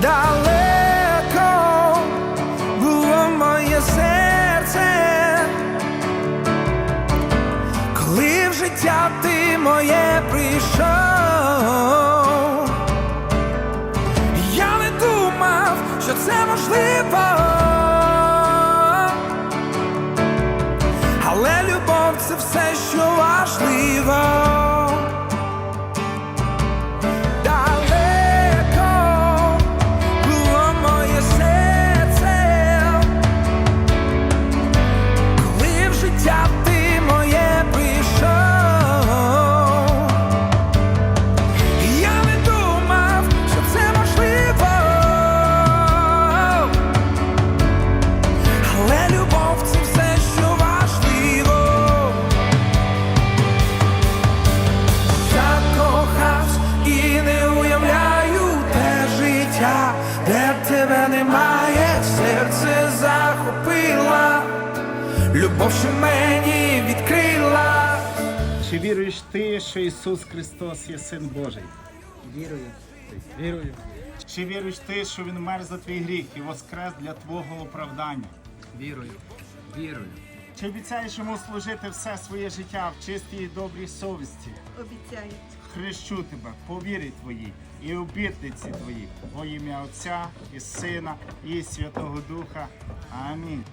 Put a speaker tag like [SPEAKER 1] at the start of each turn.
[SPEAKER 1] дала. Любов, що мені відкрила.
[SPEAKER 2] Чи віруєш ти, що Ісус Христос є Син Божий?
[SPEAKER 3] Вірую.
[SPEAKER 2] Вірую. Чи віруєш ти, що Він мер за твій гріх і воскрес для твого оправдання?
[SPEAKER 3] Вірую. Вірую.
[SPEAKER 2] Чи обіцяєш йому служити все своє життя в чистій і добрій совісті?
[SPEAKER 4] Обіцяю.
[SPEAKER 2] Хрещу тебе по вірі твоїй і обітниці твої, во ім'я Отця і Сина і Святого Духа. Амінь.